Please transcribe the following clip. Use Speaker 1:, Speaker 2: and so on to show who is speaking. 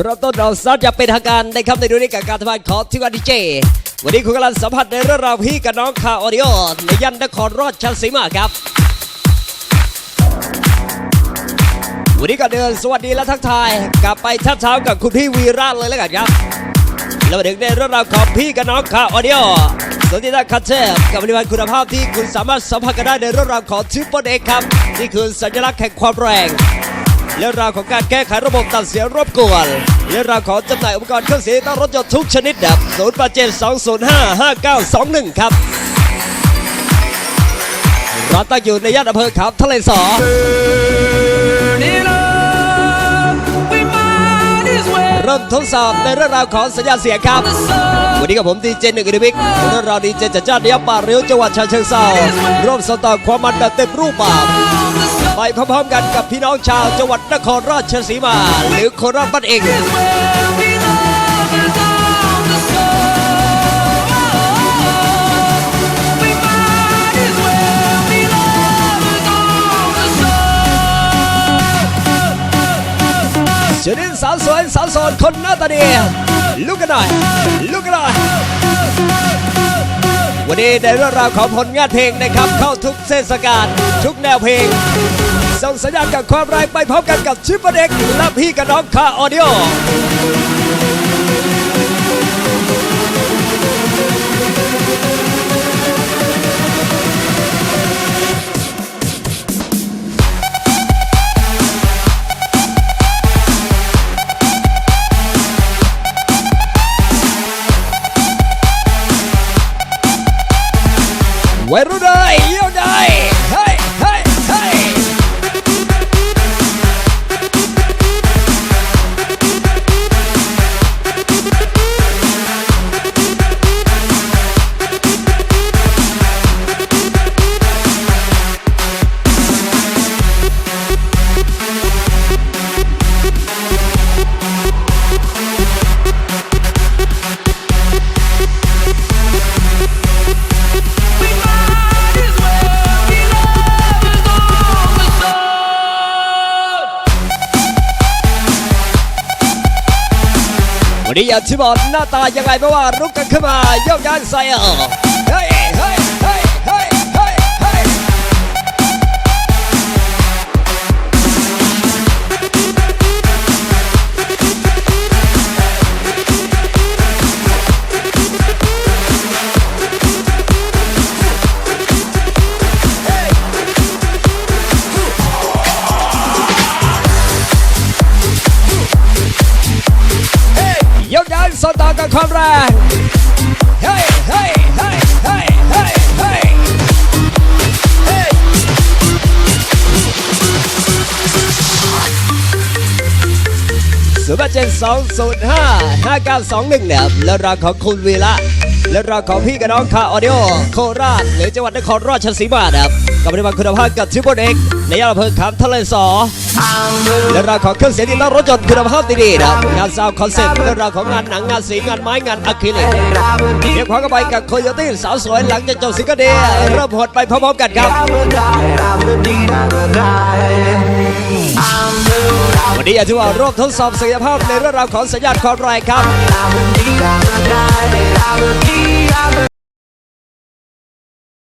Speaker 1: เริ่มต้นเราซัดจะเป็นทางการในคำในดูนี้กับการทำงานของทีมงานดีเจ วันนี้คุณกำลังสัมผัสในเรื่องราวพี่กับน้องคาออดิโอในย่านนครราชสีมาครับ วันนี้ก็เดินสวัสดีและทักทาย กลับไปทักเช้ากับคุณพี่วีระเลยแล้วกันครับ แล้วมาถึงในเรื่องราวของพี่กับน้องคาออดิโอสวัสดีท่านคัตเชอร์กับบริวารคุณภาพที่คุณสามารถสัมผัสกันได้ในเรื่องราวของทิปเปิลเอ็กครับนี่คือสัญลักษณ์แห่งความแรง เรื่องราวของการแก้ไขระบบตัดเสียงรบกวนเรื่องราวของจำหน่ายอุปกรณ์เครื่องเสียงตั้งรถยนต์ทุกชนิดแบบ0 8 7 2 0 5 5 9 2 1 ครับเราตั้งอยู่ในย่านอำเภอขามทะเลสอเริ่มทดสอบในเรื่องราวของสัญญาเสียงครับ วันนี้กับผมดีเจหนึ่งอินวิกเรื่องราวดีเจจัดจ้านเดียบป่าเริ้วจังหวัดฉะเชิงเทราร่วมสตอความมันแบบเต็มรูปแบบ ไปพร้อมๆกันกับพี่น้องชาวจังหวัดนครราชสีมา หรือโคราชบ้านเองเชิญดินสาวสวยสาวโสดคนหน้าตาดีลุกกันหน่อยลุกกันหน่อยวันนี้ในเรื่องราวของผลงานเพลงนะครับ เข้าทุกเทศกาลทุกแนวเพลง ส่งสัญญาณกับความแรงไปพร้อมกันกับชิปเปอร์เด็กและพี่กับน้องคาออเดีย วันนี้อย่างที่บอกหน้าตายังไงเพราะว่ารุกกันขึ้นมาโยกย้ายใส่ ยกย้ายสต่อกับความแรงเฮ้ยเฮ้ยเฮ้ยเฮ้ยเฮ้ยเฮ้ยศูนย์แปดเจ็ดสองศูนย์ห้าห้าเก้าสองหนึ่งเนี่ยแล้วรังของคุณวีระ และรางของพี่กับน้องคาออดิโอโคราชหรือจังหวัดนครราชสีมาครับกับบริบาลคุณภาพกับทิปเปิลเอ็กในย่านอำเภอขามทะเลสอและราวของเครื่องเสียงที่ตั้งรถยนต์คุณภาพดีๆนะงานซาวคอนเซ็ปต์และราวของงานหนังงานสีงานไม้งานอะคริลิกเรียกควากันไปกับโคโยตี้สาวสวยหลังจากจบซิงเกิลเดียเริ่มหดไปพร้อมๆกันครับ วันนี้อยากจะว่าร่วมทดสอบศักยภาพในเรื่องราวของสัญญาณความแรงครับ